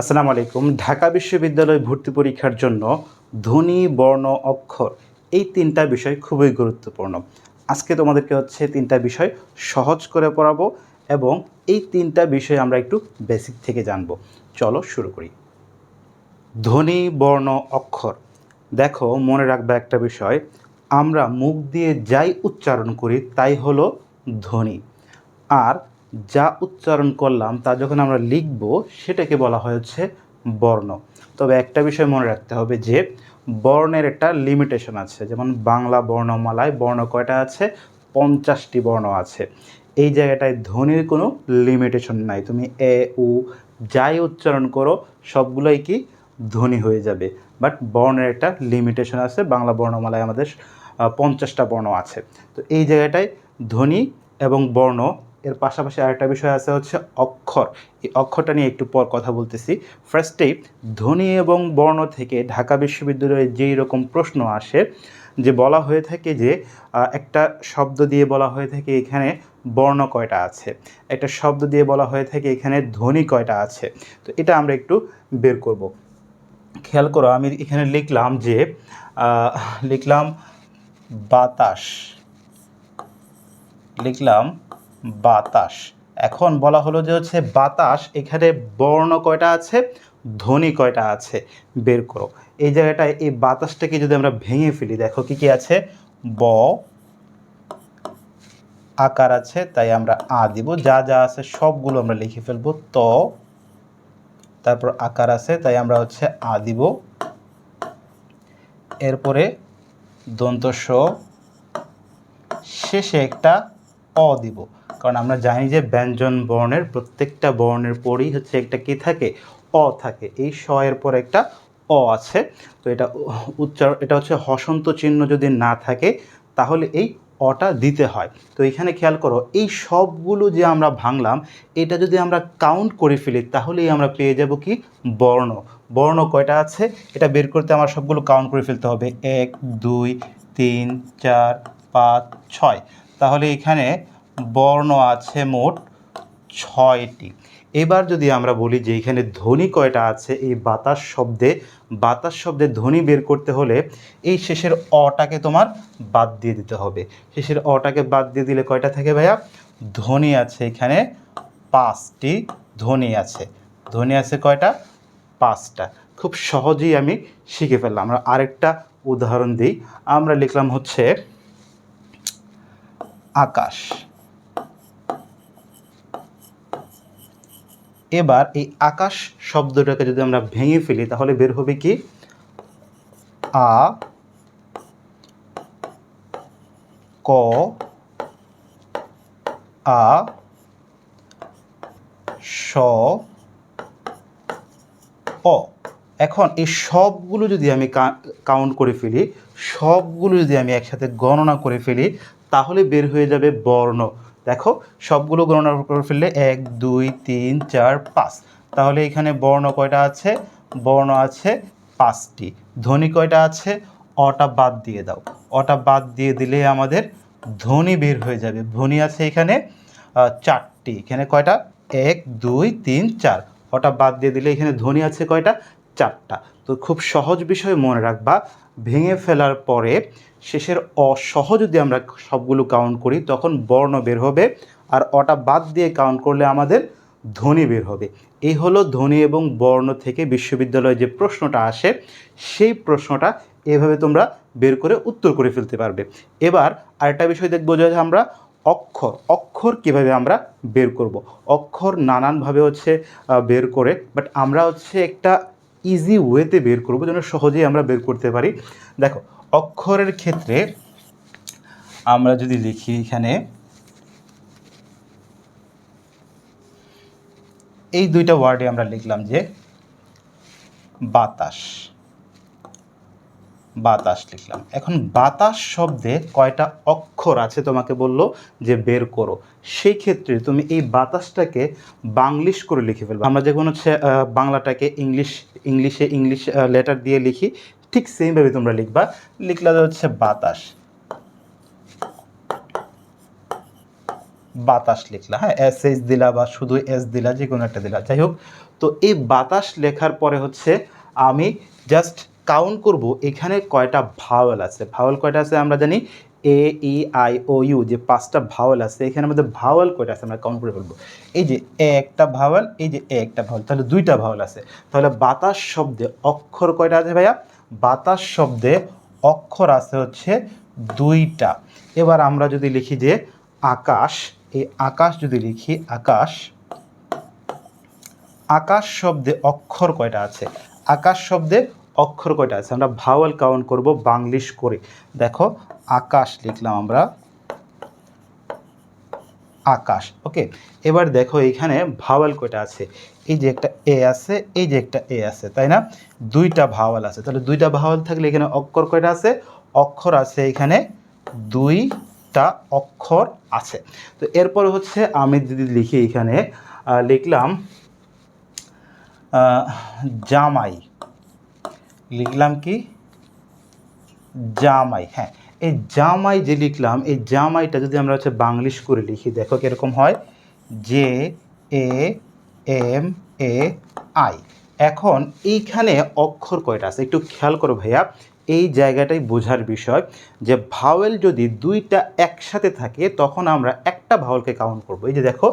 আসসালামু আলাইকুম। ঢাকা বিশ্ববিদ্যালয় ভর্তি পরীক্ষার জন্য ধ্বনি বর্ণ, অক্ষর এই তিনটা বিষয় খুবই গুরুত্বপূর্ণ। আজকে তোমাদেরকে হচ্ছে তিনটা বিষয় সহজ করে পড়াবো এবং এই তিনটা বিষয় আমরা একটু বেসিক থেকে জানব। চলো শুরু করি। ধ্বনি বর্ণ, অক্ষর। দেখো, মনে রাখবে একটা বিষয়, আমরা মুখ দিয়ে যাই উচ্চারণ করি তাই হলো ধ্বনি আর যা উচ্চারণ করলাম তা যখন আমরা লিখব, সেটাকে বলা হয় হচ্ছে বর্ণ। তবে একটা বিষয় মনে রাখতে হবে যে, বর্ণের একটা লিমিটেশন আছে। যেমন বাংলা বর্ণমালায় বর্ণ কয়টা আছে? পঞ্চাশটি বর্ণ আছে। এই জায়গাটায় ধ্বনির কোনো লিমিটেশন নাই। তুমি এ, উ, যাই উচ্চারণ করো, সবগুলোই কি ধ্বনি হয়ে যাবে। বাট বর্ণের একটা লিমিটেশন আছে। বাংলা বর্ণমালায় আমাদের পঞ্চাশটা বর্ণ আছে। তো এই জায়গাটায় ধ্বনি এবং বর্ণ এর পাশাপাশি আরেকটা বিষয় আছে হচ্ছে অক্ষর। এই অক্ষরটা নিয়ে একটু পর কথা বলতেছি। ফার্স্টেই ধ্বনি এবং বর্ণ থেকে ঢাকা বিশ্ববিদ্যালয়ে যেই রকম প্রশ্ন আসে, যে বলা হয়ে থাকে যে একটা শব্দ দিয়ে বলা হয়ে থাকে এখানে বর্ণ কয়টা আছে? একটা শব্দ দিয়ে বলা হয়ে থাকে এখানে ধ্বনি কয়টা আছে? তো এটা আমরা একটু বের করব। খেয়াল করো, আমি এখানে লিখলাম যে লিখলাম বাতাস। লিখলাম বাতাস। এখন বলা হলো যে হচ্ছে বাতাস, এখানে বর্ণ কয়টা আছে? ধ্বনি কয়টা আছে? বের করো। এই জায়গাটায় এই বাতাসটাকে যদি আমরা ভেঙে ফেলি, দেখো কি কি আছে? ব, আকার আছে, তাই আমরা আ দিব। যা যা আছে সবগুলো আমরা লিখে ফেলব। ত, তারপর আকার আছে, তাই আমরা হচ্ছে আ দিব। এরপরে দন্ত শেষে একটা অ দিব। কারণ আমরা জানি যে ব্যঞ্জন বর্ণের প্রত্যেকটা বর্ণের পরই হচ্ছে একটা কি থাকে, অ থাকে। এই স এর পর একটা অ আছে। তো এটা উচ্চারণ, এটা হচ্ছে হসন্ত চিহ্ন যদি না থাকে, তাহলে এই অটা দিতে হয়। তো এখানে খেয়াল করো, এই সবগুলো যে আমরা ভাঙলাম, এটা যদি আমরা কাউন্ট করে ফেলি, তাহলেই আমরা পেয়ে যাব কি? বর্ণ। বর্ণ কয়টা আছে? এটা বের করতে আমার সবগুলো কাউন্ট করে ফেলতে হবে। এক, দুই, তিন, চার, পাঁচ, ছয়। তাহলে এখানে বর্ণ আছে মোট ছয়টি। এবার যদি আমরা বলি যে এখানে ধ্বনি কয়টা আছে, এই বাতাস শব্দে বাতাস শব্দে ধ্বনি বের করতে হলে এই শেষের অটাকে তোমার বাদ দিয়ে দিতে হবে। শেষের অটাকে বাদ দিয়ে দিলে কয়টা থাকে ভাইয়া? ধ্বনি আছে এখানে পাঁচটি ধ্বনি আছে। ধ্বনি আছে কয়টা? পাঁচটা। খুব সহজেই আমি শিখে ফেললাম। আমরা আরেকটা উদাহরণ দিই। আমরা লিখলাম হচ্ছে আকাশ। এবার এই আকাশ শব্দটাকে যদি আমরা ভেঙে ফেলি, তাহলে বের হবে কি? আ, ক, আ, স, অ। এখন এই সবগুলো যদি আমি কাউন্ট করে ফেলি সবগুলো যদি আমি একসাথে গণনা করে ফেলি, তাহলে বের হয়ে যাবে বর্ণ। দেখো, সবগুলো গণনা করে ফেললে এক, দুই, তিন, চার, পাঁচ। তাহলে এখানে বর্ণ কয়টা আছে? বর্ণ আছে পাঁচটি। ধ্বনি কয়টা আছে? অটা বাদ দিয়ে দাও। অটা বাদ দিয়ে দিলে আমাদের ধ্বনি বের হয়ে যাবে। ধ্বনি আছে এখানে চারটি। এখানে কয়টা? এক, দুই, তিন, চার। ওটা বাদ দিয়ে দিলে এখানে ধ্বনি আছে কয়টা? চারটা। তো খুব সহজ বিষয় মনে রাখবা, ভেঙে ফেলার পরে শেষের অসহ যদি আমরা সবগুলো কাউন্ট করি, তখন বর্ণ বের হবে আর অটা বাদ দিয়ে কাউন্ট করলে আমাদের ধ্বনি বের হবে। এই হলো ধ্বনি এবং বর্ণ থেকে বিশ্ববিদ্যালয়ে যে প্রশ্নটা আসে, সেই প্রশ্নটা এভাবে তোমরা বের করে উত্তর করে ফেলতে পারবে। এবার আরেকটা বিষয় দেখব যে আমরা অক্ষর অক্ষর কীভাবে আমরা বের করব? অক্ষর নানানভাবে হচ্ছে বের করে বাট আমরা হচ্ছে একটা ইজি ওয়েতে বের করব যেন সহজেই আমরা বের করতে পারি। দেখো, অক্ষরের ক্ষেত্রে আমরা যদি লিখি এখানে, এই দুইটা ওয়ার্ডে আমরা লিখলাম যে বাতাস। বাতাস লিখলাম। এখন বাতাস শব্দে কয়টা অক্ষর আছে তোমাকে বলল যে বের করো। সেই ক্ষেত্রে তুমি এই বাতাসটাকে বাংলিশ করে লিখে ফেলবে। আমরা হচ্ছে আহ, বাংলাটাকে ইংলিশ ইংলিশে ইংলিশ লেটার দিয়ে লিখি ঠিক সেমভাবে তোমরা লিখবা। লিখলা হচ্ছে বাতাস। বাতাস লিখলা। হ্যাঁ এস এইচ দিলা বা শুধু এস দিলা যে কোনো একটা দিলা। যাই হোক তো এই বাতাস লেখার পরে হচ্ছে আমি জাস্ট কাউন্ট করব, এখানে কয়টা ভাওয়েল আছে? ভাওয়াল কয়টা আছে আমরা জানি? এ ই আই ও ইউ যে পাঁচটা ভাওয়াল আছে, এখানে আমাদের ভাওয়াল কয়টা আছে আমরা কাউন্ট করে ফেলব। এই যে এ একটা ভাওয়াল এই যে এ একটা ভাওয়াল তাহলে দুইটা ভাওয়েল আছে। তাহলে বাতাস শব্দে অক্ষর কয়টা আছে ভাইয়া? বাতাস শব্দে অক্ষর আছে হচ্ছে দুইটা। এবার আমরা যদি লিখি যে আকাশ, এই আকাশ যদি লিখি, আকাশ আকাশ শব্দে অক্ষর কয়টা আছে? আকাশ শব্দে অক্ষর কয়টা আছে? আমরা ভাওয়াল কাউন্ট করব বাংলিশ করে। দেখো, আকাশ লিখলাম আমরা। আকাশ ওকে এবার দেখো এখানে ভাওয়াল কয়টা আছে? এই যে একটা এ আছে, এই যে একটা এ আছে, তাই না? দুইটা ভাওয়াল আছে। তাহলে দুইটা ভাওয়াল থাকলে এখানে অক্ষর কয়টা আছে? অক্ষর আছে এখানে দুইটা অক্ষর আছে। তো এরপর হচ্ছে আমি যদি লিখি এখানে লিখলাম জামাই। লিখলাম কি? জামাই হ্যাঁ। এই জামাই যে লিখলাম, এই জামাইটা যদি আমরা হচ্ছে বাংলিশ করে লিখি, দেখো কীরকম হয়। J A M A I এখন এইখানে অক্ষর কয়টা আছে? একটু খেয়াল করো ভাইয়া। এই জায়গাটাই বোঝার বিষয় যে ভাওয়েল যদি দুইটা একসাথে থাকে, তখন আমরা একটা ভাওয়েলকে কাউন্ট করব। এই যে দেখো,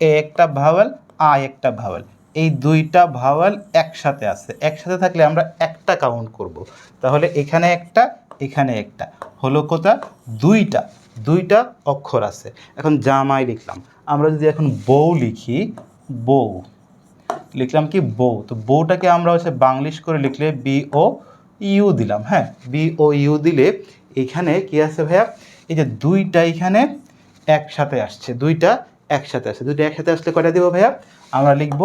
এ একটা ভাওয়েল আই একটা ভাওয়েল এই দুইটা ভাওয়াল একসাথে আছে। একসাথে থাকলে আমরা একটা কাউন্ট করব। তাহলে এখানে একটা এখানে একটা। হলো কোথা? দুইটা। দুইটা অক্ষর আছে। এখন জামাই লিখলাম। আমরা যদি এখন বউ লিখি, বউ। লিখলাম কি বউ? তো বউটাকে আমরা হচ্ছে বাংলিশ করে লিখলে বি ও ইউ দিলাম হ্যাঁ? বি ও ইউ দিলে এখানে কি আছে ভাইয়া? এই যে দুইটা এখানে একসাথে আসছে। দুইটা একসাথে আসছে। দুইটা একসাথে আসলে কয়টা দিব ভাইয়া? আমরা লিখব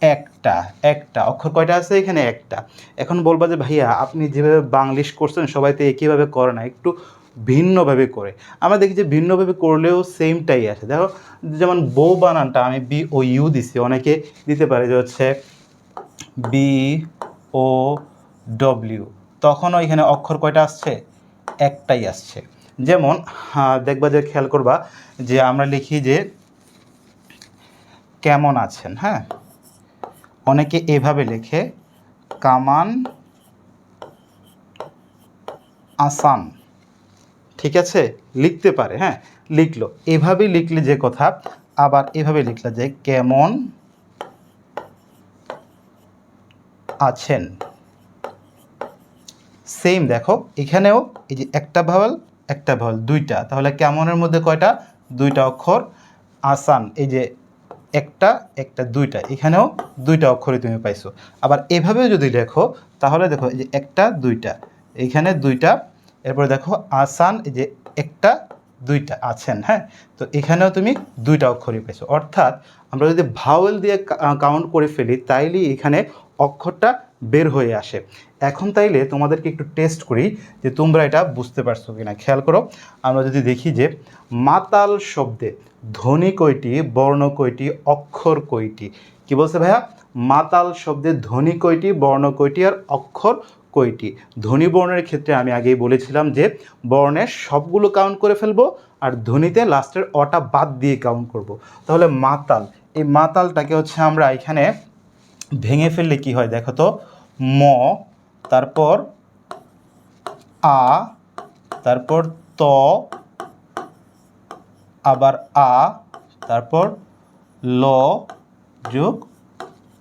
একটা একটা, অক্ষর কয়টা আছে এখানে? একটা। এখন বলবা যে, ভাইয়া, আপনি যেভাবে বাংলিশ করছেন, সবাই তো একইভাবে করে না, একটু ভিন্নভাবে করে। আমরা দেখি যে, ভিন্নভাবে করলেও সেমটাই আছে দেখো, যেমন বউ বানানটা আমি বি ও ইউ দিছি, অনেকে দিতে পারে যে হচ্ছে বি ও ডব্লিউ তখনও এখানে অক্ষর কয়টা আসছে? একটাই আসছে। যেমন দেখবা যে, খেয়াল করবা যে, আমরা লিখি যে, কেমন আছেন? হ্যাঁ? অনেকে এভাবে লেখে, কামান আসান। ঠিক আছে? লিখতে পারে হ্যাঁ? লিখলো। এভাবে লিখলে যে কথা, আবার এভাবে লিখলে যে কেমন আছেন। সেম দেখো, এখানেও এই যে একটা ভাওয়াল একটা ভাওয়াল দুইটা। তাহলে কেমনের মধ্যে কয়টা? দুইটা অক্ষর, আসান। এই যে একটা একটা, দুইটা। এখানেও দুইটা অক্ষরই তুমি পাইছো। আবার এভাবেও যদি লেখো, তাহলে দেখো এই যে একটা, দুইটা। এইখানে দুইটা, এরপরে দেখো আসান যে একটা, দুইটা আছেন হ্যাঁ? তো এখানেও তুমি দুইটা অক্ষরই পেয়েছ অর্থাৎ আমরা যদি ভাওয়েল দিয়ে কাউন্ট করে ফেলি তাইলে এখানে অক্ষরটা বের হয়ে আসে। এখন তাইলে তোমাদেরকে একটু টেস্ট করি যে তোমরা এটা বুঝতে পারছ কি না খেয়াল করো, আমরা যদি দেখি যে মাতাল শব্দে ধ্বনি কয়টি, বর্ণ কয়টি, অক্ষর কয়টি? কি বলছে ভাইয়া? মাতাল শব্দে ধ্বনি কয়টি, বর্ণ কয়টি আর অক্ষর কয়টি? ধ্বনি বর্ণের ক্ষেত্রে আমি আগেই বলেছিলাম যে বর্ণের সবগুলো কাউন্ট করে ফেলব আর ধ্বনিতে লাস্টের অটা বাদ দিয়ে কাউন্ট করব। তাহলে মাতাল, এই মাতালটাকে হচ্ছে আমরা এখানে ভেঙে ফেললে কি হয় দেখো তো? ম তারপর আ, তারপর ত, আবার আ, তারপর ল যোগ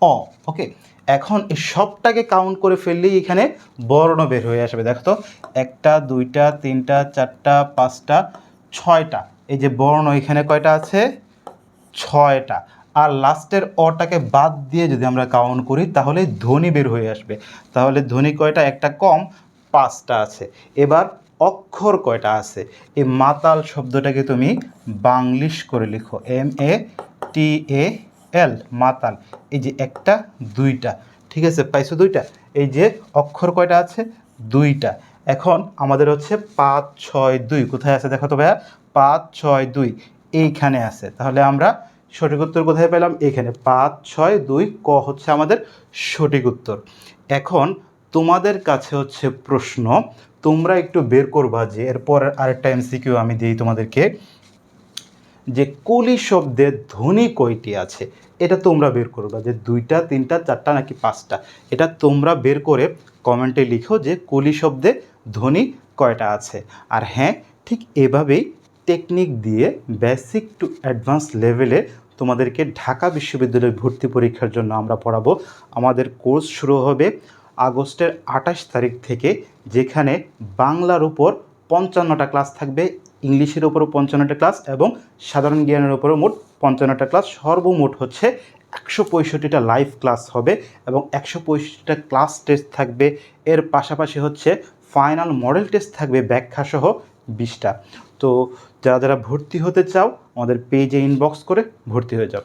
অ। ওকে? এখন এই সবটাকে কাউন্ট করে ফেললেই এখানে বর্ণ বের হয়ে আসবে। দেখো তো, একটা, দুইটা, তিনটা, চারটা, পাঁচটা, ছয়টা। এই যে বর্ণ এখানে কয়টা আছে? ছয়টা। আর লাস্টের অটাকে বাদ দিয়ে যদি আমরা কাউন্ট করি, তাহলে ধ্বনি বের হয়ে আসবে। তাহলে ধ্বনি কয়টা? একটা কম, পাঁচটা আছে। এবার অক্ষর কয়টা আছে? এই মাতাল শব্দটাকে তুমি বাংলিশ করে লিখো। এম এ টি এ এল মাতাল। এই যে একটা, দুইটা। ঠিক আছে? পাইছো দুইটা? এই যে অক্ষর কয়টা আছে? দুইটা। এখন আমাদের হচ্ছে পাঁচ, ছয়, দুই। কোথায় আছে দেখো তো ভাইয়া? পাঁচ, ছয়, দুই। এইখানে আছে। তাহলে আমরা সঠিক উত্তর কোথায় পেলাম? এখানে। পাঁচ, ছয়, দুই, ক হচ্ছে আমাদের সঠিক উত্তর। এখন তোমাদের কাছে হচ্ছে প্রশ্ন, তোমরা একটু বের করবা যে এরপর আরেকটা এমসিকিউ আমি দিই তোমাদেরকে, যে কলি শব্দের ধ্বনি কয়টি আছে? এটা তোমরা বের করবা যে দুইটা, তিনটা, চারটা নাকি পাঁচটা। এটা তোমরা বের করে কমেন্টে লিখো যে কলি শব্দে ধ্বনি কয়টা আছে। আর হ্যাঁ ঠিক এভাবেই টেকনিক দিয়ে বেসিক টু অ্যাডভান্স লেভেলে তোমাদেরকে ঢাকা বিশ্ববিদ্যালয়ে ভর্তি পরীক্ষার জন্য আমরা পড়াবো। আমাদের কোর্স শুরু হবে আগস্টের আঠাশ তারিখ থেকে, যেখানে বাংলার উপর পঞ্চান্নটা ক্লাস থাকবে, ইংলিশের উপরও পঞ্চান্নটা ক্লাস এবং সাধারণ জ্ঞানের উপরও মোট পঞ্চান্নটা ক্লাস। সর্বমোট হচ্ছে একশো পঁয়ষট্টিটা লাইভ ক্লাস হবে এবং একশো পঁয়ষট্টিটা ক্লাস টেস্ট থাকবে। এর পাশাপাশি হচ্ছে ফাইনাল মডেল টেস্ট থাকবে ব্যাখ্যাসহ বিশটা। তো যারা যারা ভর্তি হতে চাও আমাদের পেজে ইনবক্স করে ভর্তি হয়ে যাও।